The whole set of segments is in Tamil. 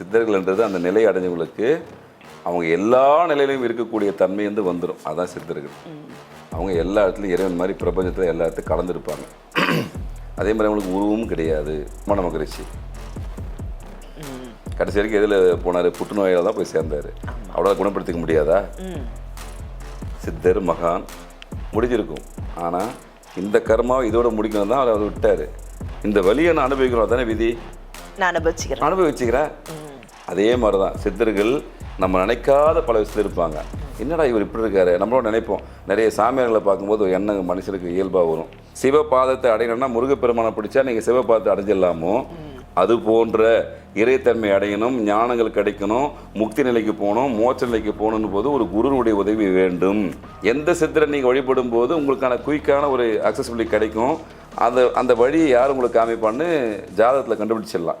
சித்தர்கள்ன்றது அந்த நிலை அடைஞ்சவங்களுக்கு அவங்க எல்லா நிலையிலையும் இருக்கக்கூடிய தன்மை வந்து வந்துடும் அதான் சித்தர்கள். அவங்க எல்லா இடத்துலையும் இறைவன் மாதிரி பிரபஞ்சத்தில் எல்லா இடத்துலையும் கலந்துருப்பாங்க. அதே மாதிரி அவங்களுக்கு உருவமும் கிடையாது. மன மகரிஷி கடைசி வரைக்கும் எதில் போனார்? புற்றுநோயால் தான் போய் சேர்ந்தார். அவ்வளோ குணப்படுத்திக்க முடியாதா? சித்தர் மகான் முடிஞ்சிருக்கும். ஆனால் இந்த கர்மாவை இதோட முடிக்கணும் தான் அவர் விட்டார். இந்த வலியை நான் அனுபவிக்கணும் தானே விதி? நான் அனுபவிச்சுக்கிறேன். அனுபவிச்சுக்கிறேன். அதே மாதிரி தான் சித்தர்கள் நம்ம நினைக்காத பல விஷயத்தில் இருப்பாங்க. என்னடா இவர் இப்படி இருக்காரு? நம்மளோட நினைப்போம். நிறைய சாமியார்களை பார்க்கும்போது ஒரு எண்ணம் மனுஷனுக்கு இயல்பாக வரும். சிவபாதத்தை அடையணும்னா முருகப்பெருமானை பிடிச்சா நீங்கள் சிவபாதத்தை அடைஞ்சிடலாமோ? அது போன்ற இறைத்தன்மை அடையணும் ஞானங்கள் கிடைக்கணும் முக்தி நிலைக்கு போகணும் மோட்ச நிலைக்கு போகணும்னு போது ஒரு குருனுடைய உதவி வேண்டும். எந்த சித்திரை நீங்கள் வழிபடும் போது உங்களுக்கான குயிக்கான ஒரு அக்சசிபிலிட்டி கிடைக்கும். அந்த அந்த வழியை யார் உங்களுக்கு காமிப்பான்னு ஜாதகத்தில் கண்டுபிடிச்சிடலாம்.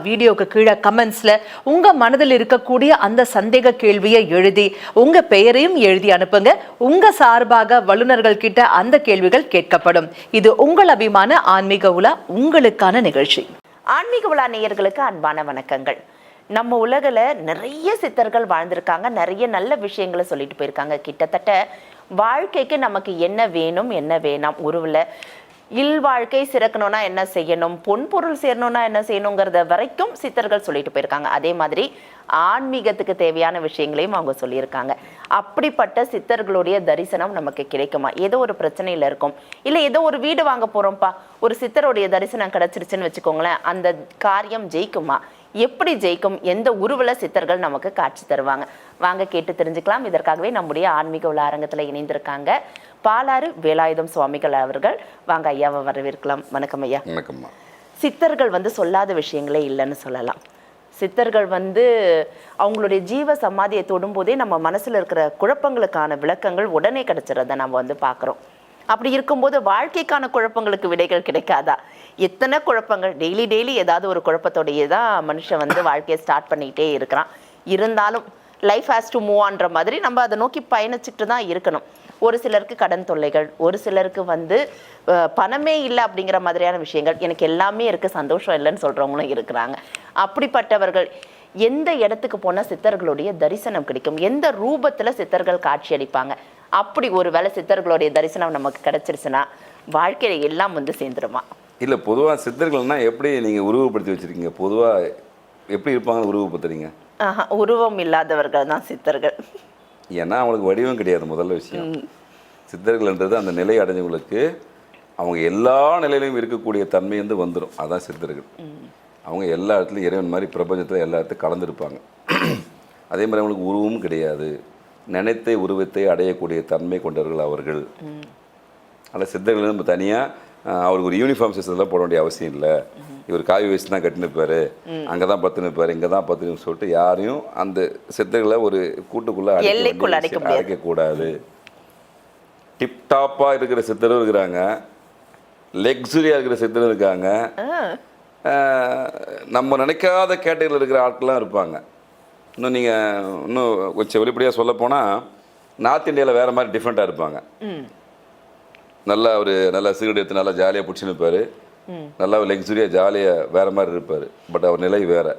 வீடியோக்கு கீழே கமெண்ட்ஸ்ல உங்க மனதில் இருக்கக்கூடிய அந்த சந்தேக கேள்வியை எழுதி உங்க பெயரையும் எழுதி அனுப்புங்க. உங்கள் சார்பாக வல்லுநர்கள் கிட்ட அந்த கேள்விகள் கேட்கப்படும். இது உங்கள் அபிமான ஆன்மீக உலா உங்களுக்கான நிகழ்ச்சி. ஆன்மீக உலா நேயர்களுக்கு அன்பான வணக்கங்கள். நம்ம உலகில் நிறைய சித்தர்கள் வாழ்ந்திருக்காங்க. நிறைய நல்ல விஷயங்களை சொல்லிட்டு போயிருக்காங்க. கிட்டத்தட்ட வாழ்க்கைக்கு நமக்கு என்ன வேணும் என்ன வேணாம். உருவில் இல் வாழ்க்கை சிறக்கணும்னா என்ன செய்யணும்? பொன் பொருள் சேரணும்னா என்ன செய்யணுங்கிறத வரைக்கும் சித்தர்கள் சொல்லிட்டு போயிருக்காங்க. அதே மாதிரி ஆன்மீகத்துக்கு தேவையான விஷயங்களையும் அவங்க சொல்லியிருக்காங்க. அப்படிப்பட்ட சித்தர்களுடைய தரிசனம் நமக்கு கிடைக்குமா? ஏதோ ஒரு பிரச்சனையில் இருக்கும். இல்லை ஏதோ ஒரு வீடு வாங்க போகிறோம்ப்பா ஒரு சித்தருடைய தரிசனம் கிடைச்சிருச்சுன்னு வச்சுக்கோங்களேன். அந்த காரியம் ஜெயிக்குமா? எப்படி ஜெயிக்கும் எந்த உருவல சித்தர்கள் நமக்கு காட்சி தருவாங்க? வாங்க கேட்டு தெரிஞ்சுக்கலாம். இதற்காகவே நம்முடைய ஆன்மீக உள்ள அரங்கத்தில் இணைந்திருக்காங்க பாலாறு வேலாயுதம் சுவாமிகள் அவர்கள். வாங்க ஐயாவை வரவேற்கலாம். வணக்கம் ஐயா. வணக்கம்மா. சித்தர்கள் வந்து சொல்லாத விஷயங்களே இல்லைன்னு சொல்லலாம். சித்தர்கள் வந்து அவங்களுடைய ஜீவ சமாதியை தொடும்போதே நம்ம மனசுல இருக்கிற குழப்பங்களுக்கான விளக்கங்கள் உடனே கிடைச்சிறத நம்ம வந்து பார்க்குறோம். அப்படி இருக்கும்போது வாழ்க்கைக்கான குழப்பங்களுக்கு விடைகள் கிடைக்காதா? எத்தனை குழப்பங்கள்? டெய்லி டெய்லி ஏதாவது ஒரு குழப்பத்தோடையே தான் மனுஷன் வந்து வாழ்க்கையை ஸ்டார்ட் பண்ணிக்கிட்டே இருக்கிறான். இருந்தாலும் லைஃப் ஹேஸ் டு மூவ் ஆன்ற மாதிரி நம்ம அதை நோக்கி பயணிச்சுட்டு தான் இருக்கணும். ஒரு சிலருக்கு கடன் தொல்லைகள் ஒரு சிலருக்கு வந்து பணமே இல்லை அப்படிங்கிற மாதிரியான விஷயங்கள். எனக்கு எல்லாமே இருக்குது சந்தோஷம் இல்லைன்னு சொல்றவங்களும் இருக்கிறாங்க. அப்படிப்பட்டவர்கள் எந்த இடத்துக்கு போனால் சித்தர்களுடைய தரிசனம் கிடைக்கும்? எந்த ரூபத்துல சித்தர்கள் காட்சி அளிப்பாங்க? அப்படி ஒரு வேளை சித்தர்களுடைய தரிசனம் நமக்கு கிடைச்சிருச்சுன்னா வாழ்க்கையில எல்லாம் வந்து சேர்ந்துருமா? இல்லை பொதுவாக சித்தர்கள்னா எப்படி நீங்கள் உருவப்படுத்தி வச்சுருக்கீங்க? பொதுவாக எப்படி இருப்பாங்கன்னு உருவப்படுத்துறீங்க உருவம் இல்லாதவர்கள் தான் சித்தர்கள். ஏன்னா அவங்களுக்கு வடிவம் கிடையாது முதல்ல விஷயம். சித்தர்கள்ன்றது அந்த நிலை அடைஞ்சவங்களுக்கு அவங்க எல்லா நிலையிலையும் இருக்கக்கூடிய தன்மை வந்து வந்துடும் அதான் சித்தர்கள். அவங்க எல்லா இடத்துலையும் இறைவன் மாதிரி பிரபஞ்சத்தில் எல்லா இடத்தையும் கலந்துருப்பாங்க. அதே மாதிரி அவங்களுக்கு உருவமும் கிடையாது. நினைத்த உருவத்தை அடையக்கூடிய தன்மை கொண்டவர்கள் அவர்கள். ஆனால் சித்தர்கள் நம்ம தனியாக அவருக்கு ஒரு யூனிஃபார்ம் சிஸ்டம்லாம் போட வேண்டிய அவசியம் இல்லை. இவர் காவி வயசு தான் கட்டி நிற்பாரு அங்கே தான் பத்து நிற்பாரு இங்கே தான் பத்து சொல்லிட்டு யாரையும் அந்த சித்தர்களை ஒரு கூட்டுக்குள்ளே. அடைக்கக்கூடாது. டிப்டாப்பாக இருக்கிற சித்தரும் இருக்கிறாங்க லெக்ஸுரியாக இருக்கிற சித்தரும் இருக்காங்க. நம்ம நினைக்காத கேட்டகரியில் இருக்கிற ஆட்கள்லாம் இருப்பாங்க. இன்னும் நீங்கள் இன்னும் கொஞ்சம் வெளிப்படையாக சொல்ல போனால் நார்த் இந்தியாவில் வேறு மாதிரி டிஃப்ரெண்ட்டாக இருப்பாங்க. நல்லா ஒரு நல்லா சிகரெட் எடுத்து நல்லா ஜாலியாக பிடிச்சின்னு இருப்பார். நல்லா லெக்ஸுரியாக ஜாலியாக வேறு மாதிரி இருப்பார். பட் அவர் நிலை வேறு.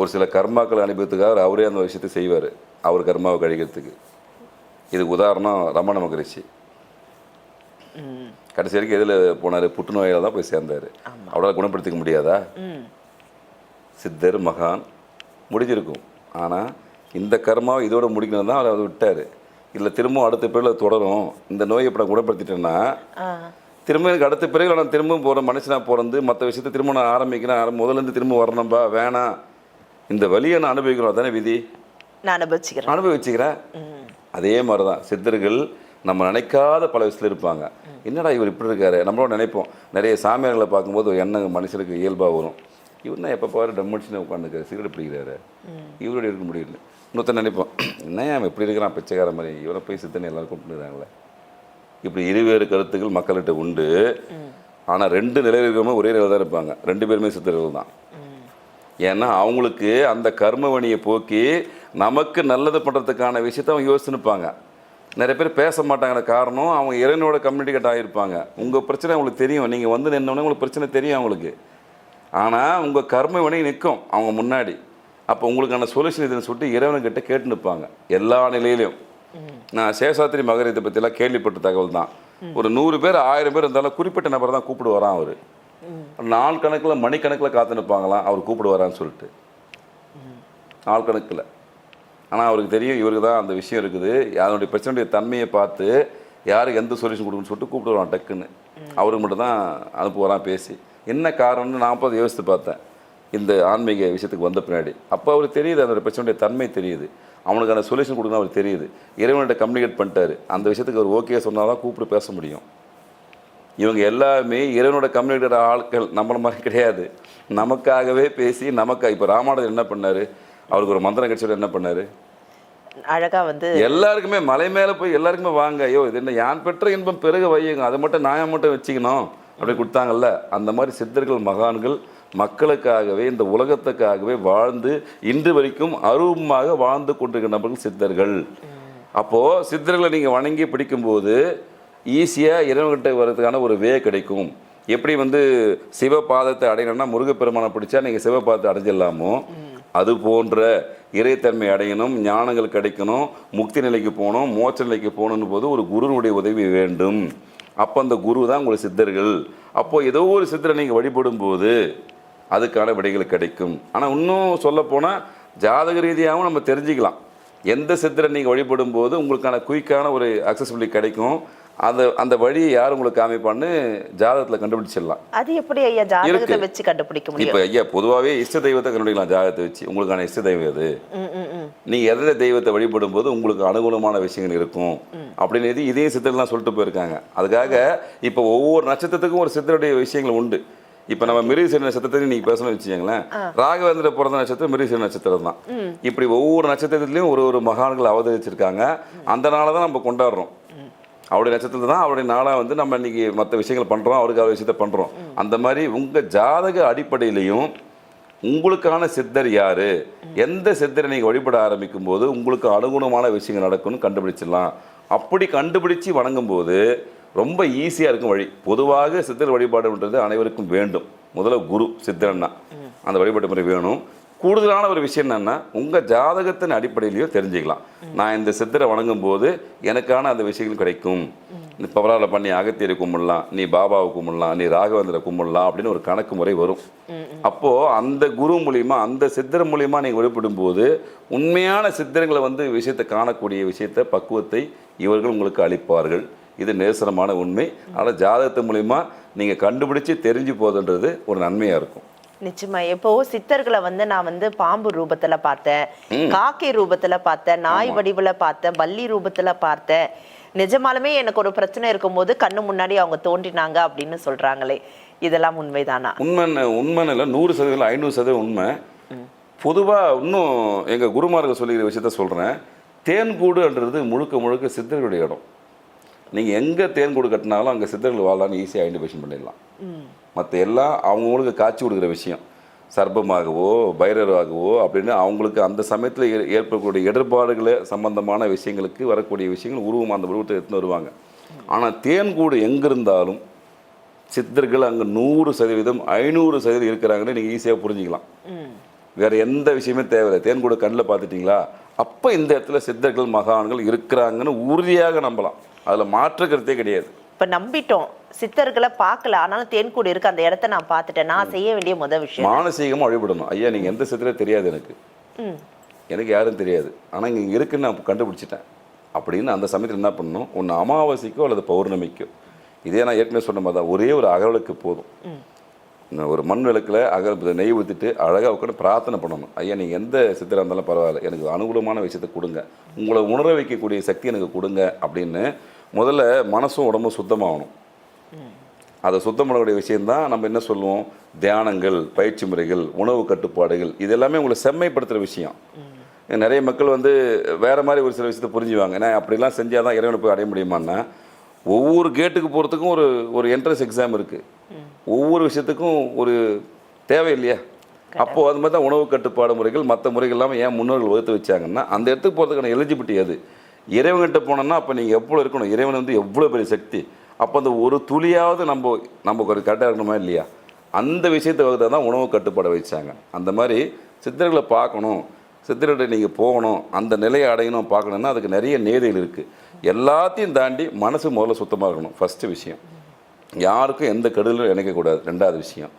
ஒரு சில கர்மாக்கள் அனுபவத்துக்காக அவர் அவரே அந்த விஷயத்தை செய்வார். அவர் கர்மாவை கழிக்கிறதுக்கு. இதுக்கு உதாரணம் ரமண மகரிஷி. கடைசி வரைக்கும் எதில் போனார்? புற்றுநோயால் தான் போய் சேர்ந்தார். அவரால் குணப்படுத்திக்க முடியாதா? சித்தர் மகான் முடிஞ்சிருக்கும். ஆனால் இந்த கர்மாவை இதோட முடிக்கணும் தான் அவர் அதை விட்டார். இல்லை திரும்பவும் அடுத்த பிறகு தொடரும். இந்த நோயை இப்போ நான் குணப்படுத்திட்டேன்னா திரும்ப எனக்கு அடுத்த பிறகு நான் திரும்பவும் போகிறேன் மனுஷனாக பிறந்து மற்ற விஷயத்தை திரும்ப நான் ஆரம்பிக்கிறேன் ஆரம் முதல்ல இருந்து திரும்ப வரணும்பா வேணாம். இந்த வலியை நான் அனுபவிக்கணும். அதானே விதி? நான் அனுபவிச்சுக்கிறேன். அனுபவிச்சுக்கிறேன். அதே மாதிரி தான் சித்தர்கள் நம்ம நினைக்காத பல விஷயத்தில் இருப்பாங்க. என்னடா இவர் இப்படி இருக்காரு? நம்மளோட நினைப்போம். நிறைய சாமியார்களை பார்க்கும்போது ஒரு எண்ணம் மனுஷனுக்கு இயல்பாக வரும். இவர் தான் எப்போ பாரு டம் அடிச்சுன்னு உட்காந்துருக்காரு சிகரெட் பிடிக்கிறாரு. இவரோட இருக்க முடியல. இன்னொருத்தர் நினைப்போம் என்ன அவன் இப்படி இருக்கிறான் பிச்சைக்கார மாதிரி. இவரை போய் சித்தனை எல்லாரும் கூப்பிட்டுருக்காங்களே. இப்படி இருவேறு கருத்துக்கள் மக்கள்கிட்ட உண்டு. ஆனால் ரெண்டு நிலையில் இருக்கிறவங்க ஒரே நிலையில் தான் இருப்பாங்க. ரெண்டு பேருமே சித்தர்கள் தான். ஏன்னா அவங்களுக்கு அந்த கர்மவணியை போக்கி நமக்கு நல்லது பண்ணுறதுக்கான விஷயத்த அவங்க யோசிச்சுருப்பாங்க நிறைய பேர் பேச மாட்டாங்கிற காரணம் அவங்க இறைவனோட கம்யூனிகேட் ஆகியிருப்பாங்க உங்கள் பிரச்சனை அவங்களுக்கு தெரியும். நீங்கள் வந்து நின்னோடனே உங்களுக்கு பிரச்சனை தெரியும் அவங்களுக்கு. ஆனால் உங்கள் கர்ம வினை நிற்கும் அவங்க முன்னாடி. அப்போ உங்களுக்கான சொல்யூஷன் இதுன்னு சொல்லிட்டு இறைவன்கிட்ட கேட்டு நிற்பாங்க எல்லா நிலையிலையும் நான் சேஷாத்திரி மகர் இதை பற்றிலாம் கேள்விப்பட்ட தகவல் தான். ஒரு நூறு பேர் ஆயிரம் பேர் இருந்தாலும் குறிப்பிட்ட நபர் தான் கூப்பிடு வரான் அவர். நாள் கணக்கில் மணிக்கணக்கில் காத்து நிற்பாங்களாம் அவர் கூப்பிடு வரான்னு சொல்லிட்டு. நாள் கணக்கில். ஆனால் அவருக்கு தெரியும் இவருக்கு தான் அந்த விஷயம் இருக்குது. அதனுடைய பிரச்சனையுடைய தன்மையை பார்த்து யாருக்கு எந்த சொல்யூஷன் கொடுக்கணும்னு சொல்லிட்டு கூப்பிட்டு வரான் டக்குன்னு. அவருக்கு மட்டும் தான் அனுப்புவாரான் பேசி. என்ன காரணம்னு நான் அப்போ யோசித்து பார்த்தேன். இந்த ஆன்மீக விஷயத்துக்கு வந்த பின்னாடி. அப்போ அவருக்கு தெரியுது அதோட பிரச்சனையுடைய தன்மை தெரியுது. அவனுக்கான சொல்யூஷன் கொடுக்கணும் அவருக்கு தெரியுது. இறைவன்கிட்ட கம்யூனிகேட் பண்ணிட்டாரு. அந்த விஷயத்துக்கு அவர் ஓகே சொன்னால் தான் கூப்பிட்டு பேச முடியும். இவங்க எல்லாருமே இறைவனோட கம்யூனிகேட் ஆட்கள் நம்மள மாதிரி கிடையாது. நமக்காகவே பேசி நமக்கு இப்போ ராமானுஜர் என்ன பண்ணாரு? அவருக்கு ஒரு மந்திரம் கட்சியோட என்ன பண்ணாரு? அழகா வந்து எல்லாருக்குமே மலை மேலே போய் எல்லாருக்குமே வாங்க. ஐயோ இது என்ன யான் பெற்ற இன்பம்? பெருக வையுங்க. அதை மட்டும் நான் மட்டும் வச்சுக்கணும். அப்படி கொடுத்தாங்கல்ல அந்த மாதிரி சித்தர்கள் மகான்கள் மக்களுக்காகவே இந்த உலகத்துக்காகவே வாழ்ந்து இன்று வரைக்கும் அருவமாக வாழ்ந்து கொண்டிருக்கிற நபர்கள் சித்தர்கள். அப்போது சித்தர்களை நீங்கள் வணங்கி பிடிக்கும்போது ஈஸியாக இறைவன்கிட்ட வர்றதுக்கான ஒரு வே கிடைக்கும். எப்படி வந்து சிவபாதத்தை அடையணும்னா முருகப்பெருமானை பிடிச்சா நீங்கள் சிவபாதத்தை அடைஞ்சிடலாமோ? அது போன்ற இறைத்தன்மை அடையணும் ஞானங்கள் கிடைக்கணும் முக்தி நிலைக்கு போகணும் மோட்ச நிலைக்கு போகணும்னு போது ஒரு குருனுடைய உதவி வேண்டும். அப்போ அந்த குரு தான் உங்களுக்கு சித்தர்கள். அப்போது ஏதோ ஒரு சித்தரை நீங்கள் வழிபடும் போது அதுக்கான விடைகள் கிடைக்கும். ஆனால் இன்னும் சொல்லப்போனால் ஜாதக ரீதியாகவும் நம்ம தெரிஞ்சுக்கலாம். எந்த சித்தரை நீங்கள் வழிபடும் போது உங்களுக்கான குயிக்கான ஒரு அக்சஸபிலிட்டி கிடைக்கும். அந்த அந்த வழியை யார் உங்களுக்கு காமிப்பான்னு ஜாதகத்தில் கண்டுபிடிச்சிடலாம். அது எப்படி ஐயா ஜாதகத்தை. வச்சு கண்டுபிடிக்க முடியும்? இப்போ ஐயா பொதுவாகவே இஷ்ட தெய்வத்தை கண்டுபிடிக்கலாம் ஜாதகத்தை வச்சு. உங்களுக்கான இஷ்ட தெய்வம் எது. நீங்கள் எந்த தெய்வத்தை வழிபடும் போது உங்களுக்கு அனுகூலமான விஷயங்கள் இருக்கும். அப்படின்னு இது இதையும் சித்தர்லாம் சொல்லிட்டு போயிருக்காங்க. அதுக்காக இப்போ ஒவ்வொரு நட்சத்திரத்துக்கும் ஒரு சித்தருடைய விஷயங்கள் உண்டு. இப்போ நம்ம மிருகசீர நட்சத்திரத்தை நீங்கள் பேசணும்னு வச்சுக்கோங்களேன். ராகவேந்திர பிறந்த நட்சத்திரம் மிருகசீர நட்சத்திரம் தான். இப்படி ஒவ்வொரு நட்சத்திரத்துலையும் ஒரு ஒரு மகான்கள் அவதரிச்சிருக்காங்க. அந்த நாளை தான் நம்ம கொண்டாடுறோம். அவருடைய நட்சத்திரத்தில் தான் அவருடைய நாளாக வந்து நம்ம இன்னைக்கு மற்ற விஷயங்கள் பண்ணுறோம் அவருக்கு அவர் விஷயத்தை பண்ணுறோம் அந்த மாதிரி உங்கள் ஜாதக அடிப்படையிலையும் உங்களுக்கான சித்தர் யாரு? எந்த சித்தரை நீங்கள் வழிபட ஆரம்பிக்கும் போது உங்களுக்கு அனுகுணமான விஷயங்கள் நடக்கும்னு கண்டுபிடிச்சிடலாம். அப்படி கண்டுபிடிச்சு வணங்கும் போது ரொம்ப ஈஸியாக இருக்கும் வழி. பொதுவாக சித்தர் வழிபாடுன்றது அனைவருக்கும் வேண்டும். முதல்ல குரு சித்தரன்னா அந்த வழிபாட்டு முறை வேணும். கூடுதலான ஒரு விஷயம் என்னென்னா உங்கள் ஜாதகத்தின் அடிப்படையிலையோ தெரிஞ்சுக்கலாம். நான் இந்த சித்தரை வணங்கும் போது எனக்கான அந்த விஷயங்கள் கிடைக்கும். இந்த பவரால பண்ணி அகத்தியரை கும்பிடலாம் நீ பாபாவை கும்பிடலாம் நீ ராகவேந்திர கும்பிடலாம் அப்படின்னு ஒரு கணக்கு முறை வரும். அப்போது அந்த குரு மூலிமா அந்த சித்தர் மூலிமா நீங்கள் வழிபடும் போது உண்மையான சித்தர்களை வந்து விஷயத்தை காணக்கூடிய விஷயத்தை பக்குவத்தை இவர்கள் உங்களுக்கு அளிப்பார்கள். இது நேசனமான உண்மை. ஆனால் ஜாதகத்து மூலிமா நீங்கள் கண்டுபிடிச்சு தெரிஞ்சு போகுதுன்றது ஒரு நன்மையாக இருக்கும். நிச்சயமா. இப்போ சித்தர்களை வந்து நான் வந்து பாம்பு ரூபத்துல பார்த்தேன் காக்கை ரூபத்துல பார்த்தேன் நாய் வடிவுல பார்த்தேன் பல்லி ரூபத்துல பார்த்தேன். நிஜமாலுமே எனக்கு ஒரு பிரச்சனை இருக்கும்போது கண்ணு முன்னாடி அவங்க தோன்றினாங்க அப்படின்னு சொல்றாங்களே. இதெல்லாம் உண்மைதானா? உண்மை உண்மை இல்லை. நூறு சதவீதம் ஐநூறு சதவீதம் உண்மை. பொதுவாக இன்னும் எங்கள் குருமார்கள் சொல்லிக்கிற விஷயத்த சொல்கிறேன் தேன்கூடுன்றது முழுக்க முழுக்க சித்தர்களுடைய இடம். நீங்கள் எங்கே தேன் கூடு கட்டினாலும் அங்கே சித்தர்கள் வாழலாம்னு ஈஸியாக ஐடென்டிஃபிகேஷன் பண்ணிடலாம். மற்ற எல்லாம் அவங்கவுங்களுக்கு காட்சி கொடுக்குற விஷயம். சர்ப்பமாகவோ பைரவாகவோ அப்படின்னு அவங்களுக்கு அந்த சமயத்தில் ஏ- ஏற்படக்கூடிய இடர்பாடுகளை சம்பந்தமான விஷயங்களுக்கு வரக்கூடிய விஷயங்கள் உருவம் அந்த உருவத்தை எடுத்துன்னு வருவாங்க. ஆனால் தேன் கூடு எங்கே இருந்தாலும் சித்தர்கள் அங்கே நூறு சதவீதம் ஐநூறு சதவீதம் இருக்கிறாங்கன்னு நீங்கள் ஈஸியாக புரிஞ்சுக்கலாம். வேற எந்த விஷயமே தேவையில்லை. தேன்கூட கண்ணில் பார்த்துட்டிங்களா? அப்போ இந்த இடத்துல சித்தர்கள் மகான்கள் இருக்கிறாங்கன்னு உறுதியாக நம்பலாம். அதில் மாற்று கருத்தே கிடையாது. இப்ப நம்பிட்டோம். சித்தர்களை பார்க்கல. ஆனாலும் தேன்கூடு இருக்கு. அந்த இடத்த நான் பார்த்துட்டேன். நான் செய்ய வேண்டிய முதல் விஷயம். மானசீகமாக வழிபடணும். ஐயா நீங்கள் எந்த சித்திரே தெரியாது எனக்கு. எனக்கு யாரும் தெரியாது. ஆனால் இங்கே இருக்குன்னு நான் கண்டுபிடிச்சிட்டேன். அப்படின்னு அந்த சமயத்தில் என்ன பண்ணணும்? ஒன்று அமாவாசைக்கோ அல்லது பௌர்ணமிக்கோ. இதே நான் ஏற்கனவே சொன்ன மாதிரி தான் ஒரே ஒரு அகவலுக்கு போதும். ஒரு மண் விளக்கில் அக நெய் ஊற்றிட்டு அழகாக உட்காந்து பிரார்த்தனை பண்ணணும். ஐயா நீங்கள் எந்த சித்தராக இருந்தாலும் பரவாயில்ல. எனக்கு அனுகூலமான விஷயத்தை கொடுங்க. உங்களை உணர வைக்கக்கூடிய சக்தி எனக்கு கொடுங்க அப்படின்னு முதல்ல மனசும் உடம்பும் சுத்தமாகணும். அதை சுத்தம் பண்ணக்கூடிய விஷயம்தான் நம்ம என்ன சொல்லுவோம்? தியானங்கள் பயிற்சி முறைகள் உணவு கட்டுப்பாடுகள் இது எல்லாமே உங்களை செம்மைப்படுத்துகிற விஷயம். நிறைய மக்கள் வந்து வேற மாதிரி ஒரு சில விஷயத்தை புரிஞ்சுவாங்க. ஏன்னா அப்படிலாம் செஞ்சால் தான் இறைவனை போய் அடைய முடியுமான்னா ஒவ்வொரு கேட்டுக்கு போகிறதுக்கும் ஒரு ஒரு என்ட்ரன்ஸ் எக்ஸாம் இருக்குது ஒவ்வொரு விஷயத்துக்கும் ஒரு தேவை இல்லையா அப்போது அது மாதிரி தான் உணவு கட்டுப்பாடு முறைகள் மற்ற முறைகள் இல்லாமல் ஏன் முன்னோர்கள் வகுத்து வச்சாங்கன்னா அந்த இடத்துக்கு போகிறதுக்கான எலிஜிபிலிட்டி அது. இறைவன்கிட்ட போனோம்னா அப்போ நீங்கள் எவ்வளோ இருக்கணும்? இறைவன் வந்து எவ்வளோ பெரிய சக்தி? அப்போ அந்த ஒரு துளியாவது நம்ம நமக்கு ஒரு கரெக்டாக இருக்கணுமா இல்லையா? அந்த விஷயத்தை வகுத்தா தான் உணவு கட்டுப்பாடு வச்சாங்க. அந்த மாதிரி சித்தர்களை பார்க்கணும். சித்தர்கிட்ட நீங்கள் போகணும். அந்த நிலையை அடையணும் பார்க்கணுன்னா அதுக்கு நிறைய நேதைகள் இருக்குது எல்லாத்தையும் தாண்டி மனசு முதல்ல சுத்தமாக இருக்கணும். ஃபஸ்ட்டு விஷயம். யாருக்கும் எந்த கெடுதலும் நினைக்கக்கூடாது ரெண்டாவது விஷயம்.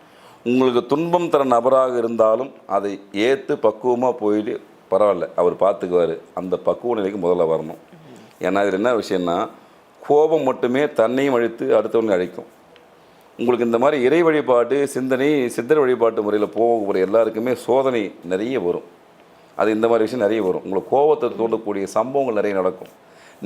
உங்களுக்கு துன்பம் தர நபராக இருந்தாலும் அதை ஏற்று பக்குவமாக போயிட்டு பரவாயில்ல அவர் பார்த்துக்குவார். அந்த பக்குவ நிலைக்கு முதல்ல வரணும். ஏன்னா இதில் என்ன விஷயம்னா கோபம் மட்டுமே தன்னையும் அழித்து அடுத்தவங்களையும் அழிக்கும். உங்களுக்கு இந்த மாதிரி இறை வழிபாடு சிந்தனை சித்தர் வழிபாட்டு முறையில் போகக்கூடிய எல்லாருக்குமே சோதனை நிறைய வரும். அது இந்த மாதிரி விஷயம் நிறைய வரும். உங்களுக்கு கோபத்தை தூண்டக்கூடிய சம்பவங்கள் நிறைய நடக்கும்.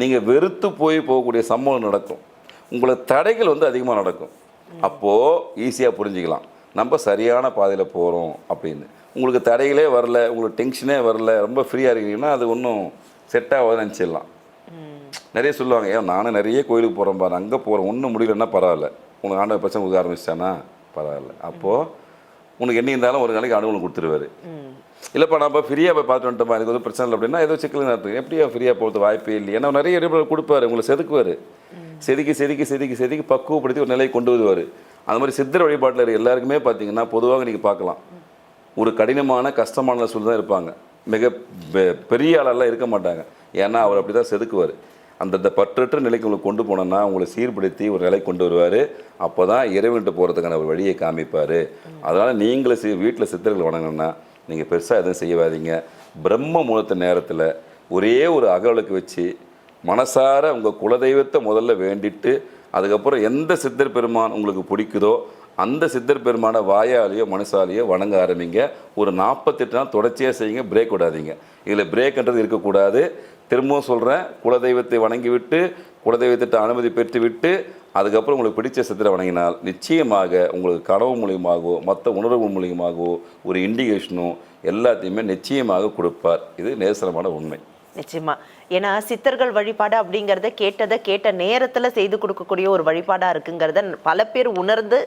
நீங்கள் வெறுத்து போய் போகக்கூடிய சம்பவம் நடக்கும். உங்களுக்கு தடைகள் வந்து அதிகமாக நடக்கும். அப்போது ஈஸியாக புரிஞ்சுக்கலாம். நம்ம சரியான பாதையில் போகிறோம் அப்படின்னு. உங்களுக்கு தடைகளே வரல உங்களுக்கு டென்ஷனே வரல ரொம்ப ஃப்ரீயாக இருக்கீங்கன்னா அது ஒன்றும் செட் ஆகாதுன்னு நினச்சிடலாம். நிறைய சொல்லுவாங்க ஏன் நானும் நிறைய கோயிலுக்கு போகிறேன் பாரு அங்கே போகிறேன் ஒன்றும் முடியலன்னா பரவாயில்ல. உனக்கு ஆண்டவர் பிரச்சனை கொடுக்க ஆரம்பிச்சிட்டானா பரவாயில்ல. அப்போது உனக்கு என்ன இருந்தாலும் ஒரு நாளைக்கு அனுகூலம் கொடுத்துருவாரு. இல்லைப்பா நம்ம ஃப்ரீயாக போய் பார்த்து வந்துட்டோமா எனக்கு வந்து பிரச்சனை இல்லை அப்படின்னா ஏதோ சிக்கல் நடத்துக்கு எப்படியா ஃப்ரீயாக போகிறது வாய்ப்பே இல்லை ஏன்னா நிறைய இறைவன் கொடுப்பாரு உங்களை செதுக்குவார். செதுக்கி செதுக்கி செதுக்கி செதுக்கி பக்குவப்படுத்தி ஒரு நிலையை கொண்டு வருவார். அந்த மாதிரி சித்தர் வழிபாட்டில் எல்லாருக்குமே பார்த்தீங்கன்னா பொதுவாக நீங்கள் பார்க்கலாம். ஒரு கடினமான கஷ்டமான சூழல் தான் இருப்பாங்க. மிக பெரிய ஆளெல்லாம் இருக்க மாட்டாங்க. ஏன்னா அவர் அப்படி தான் செதுக்குவார் அந்தந்த பற்றற்ற நிலைக்கு உங்களை கொண்டு போனோன்னா உங்களை சீர்படுத்தி ஒரு நிலை கொண்டு வருவார். அப்போ தான் இறைவன்ட்டு போகிறதுக்கான ஒரு வழியை காமிப்பார். அதனால் நீங்களும் சி வீட்டில் சித்தர்கள் வணங்கணும்னா நீங்கள் பெருசாக எதுவும் செய்யாதீங்க. பிரம்ம முகூர்த்த நேரத்தில் ஒரே ஒரு அகவலுக்கு வச்சு மனசார உங்கள் குலதெய்வத்தை முதல்ல வேண்டிட்டு அதுக்கப்புறம் எந்த சித்தர் பெருமான் உங்களுக்கு பிடிக்குதோ அந்த சித்தர் பெருமான வாயாலேயோ மனசாலேயோ வணங்க ஆரம்பிங்க. ஒரு நாற்பத்தெட்டு நாள் தொடர்ச்சியாக செய்யுங்க பிரேக் விடாதீங்க. இதில் பிரேக்ன்றது இருக்கக்கூடாது. திரும்பவும் சொல்கிறேன் குலதெய்வத்தை வணங்கி விட்டு குலதெய்வத்திட்ட அனுமதி பெற்று விட்டு அதுக்கப்புறம் உங்களுக்கு பிடிச்ச சித்திரை வணங்கினால் நிச்சயமாக உங்களுக்கு கனவு மூலியமாகவோ மற்ற உணர்வு மூலியமாகவோ ஒரு இண்டிகேஷனோ எல்லாத்தையுமே நிச்சயமாக கொடுப்பார். இது நேசரமான உண்மை. நிச்சயமா. ஏன்னா சித்தர்கள் வழிபாடு அப்படிங்கிறத கேட்டதை கேட்ட நேரத்தில் செய்து கொடுக்கக்கூடிய ஒரு வழிபாடாக இருக்குங்கிறத பல பேர் உணர்ந்து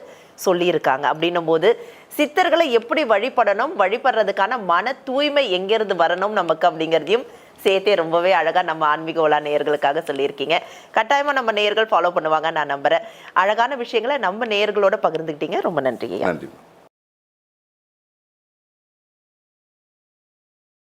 சொல்லியிருக்காங்க. அப்படின்னும் போது சித்தர்களை எப்படி வழிபடணும் வழிபடுறதுக்கான மன தூய்மை எங்கேருந்து வரணும் நமக்கு அப்படிங்கிறதையும் சேர்த்தே ரொம்பவே அழகாக நம்ம ஆன்மீக உலா நேயர்களுக்காக சொல்லியிருக்கீங்க. கட்டாயமாக நம்ம நேயர்கள் ஃபாலோ பண்ணுவாங்க நான் நம்புகிறேன் அழகான விஷயங்களை நம்ம நேயர்களோட பகிர்ந்துக்கிட்டீங்க. ரொம்ப நன்றி ஐயா நன்றி.